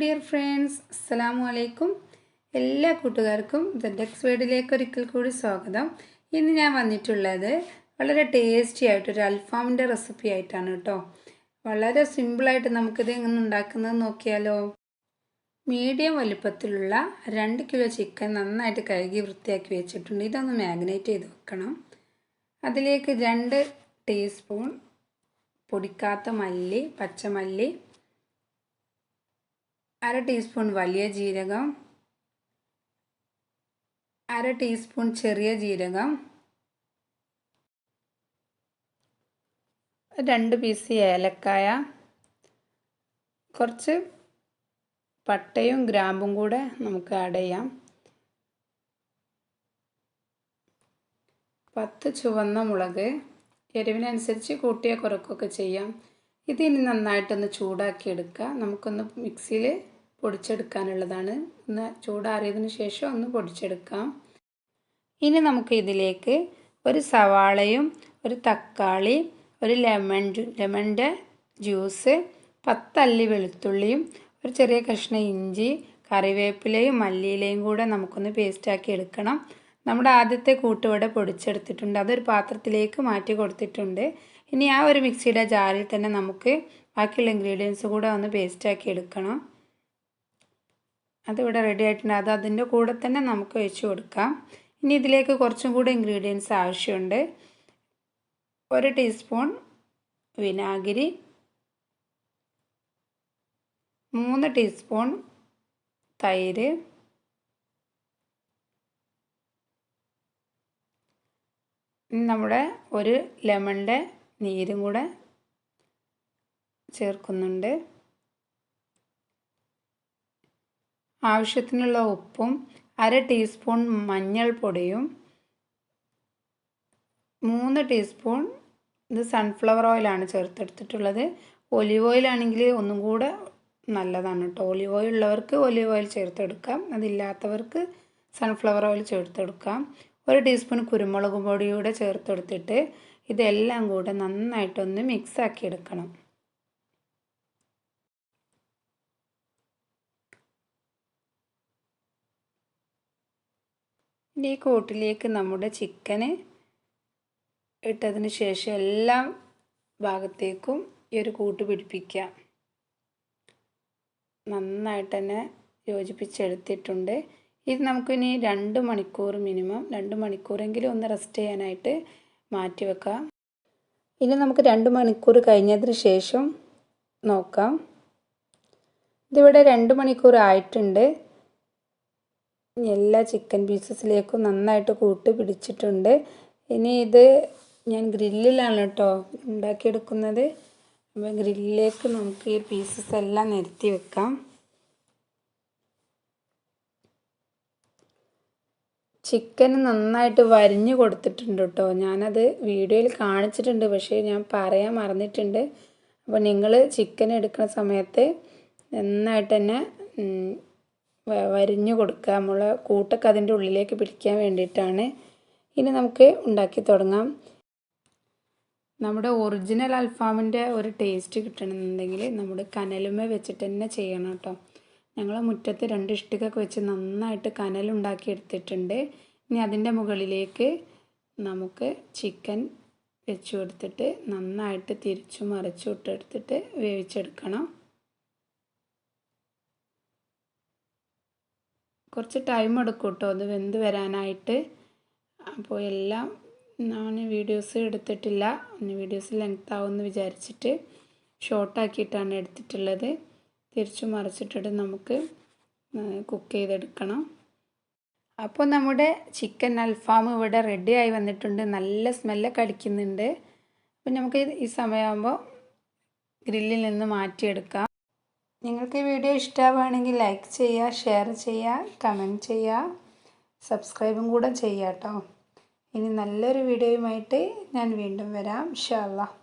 Dear friends അസ്സലാമു അലൈക്കും എല്ലാ കൂട്ടുകാർക്കും ദ ഡെക്സ് വേഡിലേക്ക് ഒരിക്കൽ കൂടി സ്വാഗതം. ഇന്ന് ഞാൻ വന്നിട്ടുള്ളത് വളരെ ടേസ്റ്റി ആയിട്ട് ഒരു അൽഫാമിന്റെ റെസിപ്പി ആയിട്ടാണ് കേട്ടോ വളരെ സിമ്പിളായിട്ട് നമുക്കിത് എങ്ങനെ ഉണ്ടാക്കുന്നത് നോക്കിയാലോ? മീഡിയം വലുപ്പത്തിലുള്ള രണ്ട് കിലോ ചിക്കൻ നന്നായിട്ട് കഴുകി വൃത്തിയാക്കി വെച്ചിട്ടുണ്ട്. ഇതൊന്ന് മാഗ്നേറ്റ് ചെയ്ത് വെക്കണം. അതിലേക്ക് രണ്ട് ടീസ്പൂൺ പൊടിക്കാത്ത മല്ലി പച്ചമല്ലി അര ടീസ്പൂൺ വലിയ ജീരകം അര ടീസ്പൂൺ ചെറിയ ജീരകം രണ്ട് പീസ് ഏലക്കായ കുറച്ച് പട്ടയും ഗ്രാമ്പും കൂടെ നമുക്ക് ആഡ് ചെയ്യാം. പത്ത് ചുവന്ന മുളക് എരിവിനനുസരിച്ച് കൂട്ടിയ കുറക്കൊക്കെ ചെയ്യാം. ഇതിനി നന്നായിട്ടൊന്ന് ചൂടാക്കി എടുക്കുക നമുക്കൊന്ന് മിക്സിയിൽ പൊടിച്ചെടുക്കാനുള്ളതാണ്. ഒന്ന് ചൂടാറിയതിന് ശേഷം ഒന്ന് പൊടിച്ചെടുക്കാം. ഇനി നമുക്ക് ഇതിലേക്ക് ഒരു സവാളയും ഒരു തക്കാളി ഒരു ലെമൺ ലെമണിന്റെ ജ്യൂസ് പത്തല്ലി വെളുത്തുള്ളിയും ഒരു ചെറിയ കഷ്ണം ഇഞ്ചി കറിവേപ്പിലയും മല്ലിയിലയും കൂടെ നമുക്കൊന്ന് പേസ്റ്റാക്കി എടുക്കണം. നമ്മുടെ ആദ്യത്തെ കൂട്ടുവട പൊടിച്ചെടുത്തിട്ടുണ്ട്. അതൊരു പാത്രത്തിലേക്ക് മാറ്റി കൊടുത്തിട്ടുണ്ട്. ഇനി ആ ഒരു മിക്സിയുടെ ജാറിൽ തന്നെ നമുക്ക് ബാക്കിയുള്ള ഇൻഗ്രീഡിയൻസ് കൂടെ ഒന്ന് പേസ്റ്റാക്കി എടുക്കണം. അതിവിടെ റെഡി ആയിട്ടുണ്ട്. അത് അതിന്റെ കൂടെ തന്നെ നമുക്ക് ഒഴിച്ചു കൊടുക്കാം. ഇനി ഇതിലേക്ക് കുറച്ചും കൂടെ ഇൻഗ്രീഡിയൻസ് ആവശ്യമുണ്ട്. ഒരു ടീസ്പൂൺ വിനാഗിരി. മൂന്ന് ടീസ്പൂൺ തൈര്. നമ്മുടെ ഒരു ലെമണിന്റെ നീരും കൂടെ ചേർക്കുന്നുണ്ട്. ആവശ്യത്തിനുള്ള ഉപ്പും അര ടീസ്പൂൺ മഞ്ഞൾപ്പൊടിയും മൂന്ന് ടീസ്പൂൺ ഇത് സൺഫ്ലവർ ഓയിലാണ് ചേർത്തെടുത്തിട്ടുള്ളത്. ഒലിവ് ഓയിലാണെങ്കിൽ ഒന്നും കൂടെ നല്ലതാണ് കേട്ടോ. ഒലിവ് ഓയിൽ ഉള്ളവർക്ക് ഒലിവ് ഓയിൽ ചേർത്തെടുക്കാം. അതില്ലാത്തവർക്ക് സൺഫ്ലവർ ഓയിൽ ചേർത്തെടുക്കാം. ഒരു ടീസ്പൂൺ കുരുമുളക് പൊടിയൂടെ ചേർത്തെടുത്തിട്ട് ഇതെല്ലാം കൂടെ നന്നായിട്ടൊന്ന് മിക്സാക്കി എടുക്കണം. ഈ കൂട്ടിലേക്ക് നമ്മുടെ ചിക്കന് ഇട്ടതിന് ശേഷം എല്ലാ ഭാഗത്തേക്കും ഈ ഒരു കൂട്ട് പിടിപ്പിക്കുക. നന്നായിട്ട് തന്നെ യോജിപ്പിച്ചെടുത്തിട്ടുണ്ട്. ഇത് നമുക്കിനി രണ്ട് മണിക്കൂർ മിനിമം രണ്ട് മണിക്കൂറെങ്കിലും ഒന്ന് റെസ്റ്റ് ചെയ്യാനായിട്ട് മാറ്റി വെക്കാം ഇനി നമുക്ക് രണ്ട് മണിക്കൂർ കഴിഞ്ഞതിന് ശേഷം നോക്കാം. ഇതിവിടെ രണ്ട് മണിക്കൂർ ആയിട്ടുണ്ട്. എല്ലാ ചിക്കൻ പീസസിലേക്കും നന്നായിട്ട് കൂട്ട് പിടിച്ചിട്ടുണ്ട്. ഇനി ഇത് ഞാൻ ഗ്രില്ലിലാണ് കേട്ടോ ഉണ്ടാക്കിയെടുക്കുന്നത്. അപ്പോൾ ഗ്രില്ലിലേക്ക് നമുക്ക് ഈ പീസസ് എല്ലാം നിരത്തി വെക്കാം. ചിക്കൻ നന്നായിട്ട് വരിഞ്ഞു കൊടുത്തിട്ടുണ്ട് കേട്ടോ. ഞാനത് വീഡിയോയിൽ കാണിച്ചിട്ടുണ്ട് പക്ഷേ ഞാൻ പറയാൻ മറന്നിട്ടുണ്ട്. അപ്പോൾ നിങ്ങൾ ചിക്കൻ എടുക്കുന്ന സമയത്ത് നന്നായിട്ട് തന്നെ വരിഞ്ഞു കൊടുക്കുക. നമ്മളെ കൂട്ടൊക്കെ അതിന്റെ ഉള്ളിലേക്ക് പിടിക്കാൻ വേണ്ടിയിട്ടാണ്. ഇനി നമുക്ക് ഉണ്ടാക്കി തുടങ്ങാം. നമ്മുടെ ഒറിജിനൽ അൽഫാമിന്റെ ഒരു ടേസ്റ്റ് കിട്ടണമെന്നുണ്ടെങ്കിൽ നമ്മുടെ കനലുമേ വെച്ചിട്ട് തന്നെ ചെയ്യണം കേട്ടോ. ഞങ്ങൾ മുറ്റത്ത് രണ്ട് ഇഷ്ടികൊക്കെ വെച്ച് നന്നായിട്ട് കനലുണ്ടാക്കി എടുത്തിട്ടുണ്ട് ഇനി അതിന്റെ മുകളിലേക്ക് നമുക്ക് ചിക്കൻ വെച്ച് കൊടുത്തിട്ട് നന്നായിട്ട് തിരിച്ചു മറിച്ചു ഇട്ടെടുത്തിട്ട് വേവിച്ചെടുക്കണം. കുറച്ച് ടൈം എടുക്കും കേട്ടോ അത് വെന്ത് വരാനായിട്ട്. അപ്പോൾ എല്ലാം ഞാൻ വീഡിയോസ് എടുത്തിട്ടില്ല. വീഡിയോസ് ലെങ്ത് ആവുമെന്ന് വിചാരിച്ചിട്ട് ഷോർട്ടാക്കിയിട്ടാണ് എടുത്തിട്ടുള്ളത്. തിരിച്ചു മറിച്ചിട്ടിട്ട് നമുക്ക് കുക്ക് ചെയ്തെടുക്കണം. അപ്പോൾ നമ്മുടെ ചിക്കൻ അൽഫാം ഇവിടെ റെഡി ആയി വന്നിട്ടുണ്ട്. നല്ല സ്മെല്ലൊക്കെ അടിക്കുന്നുണ്ട്. അപ്പോൾ നമുക്ക് ഈ സമയമാകുമ്പോൾ ഗ്രില്ലിൽ നിന്ന് മാറ്റിയെടുക്കാം. നിങ്ങൾക്ക് ഈ വീഡിയോ ഇഷ്ടമാവുകയാണെങ്കിൽ ലൈക്ക് ചെയ്യുക ഷെയർ ചെയ്യുക കമന്റ് ചെയ്യുക സബ്സ്ക്രൈബും കൂടെ ചെയ്യാം കേട്ടോ. ഇനി നല്ലൊരു വീഡിയോയുമായിട്ട് ഞാൻ വീണ്ടും വരാം. അള്ളാഹ്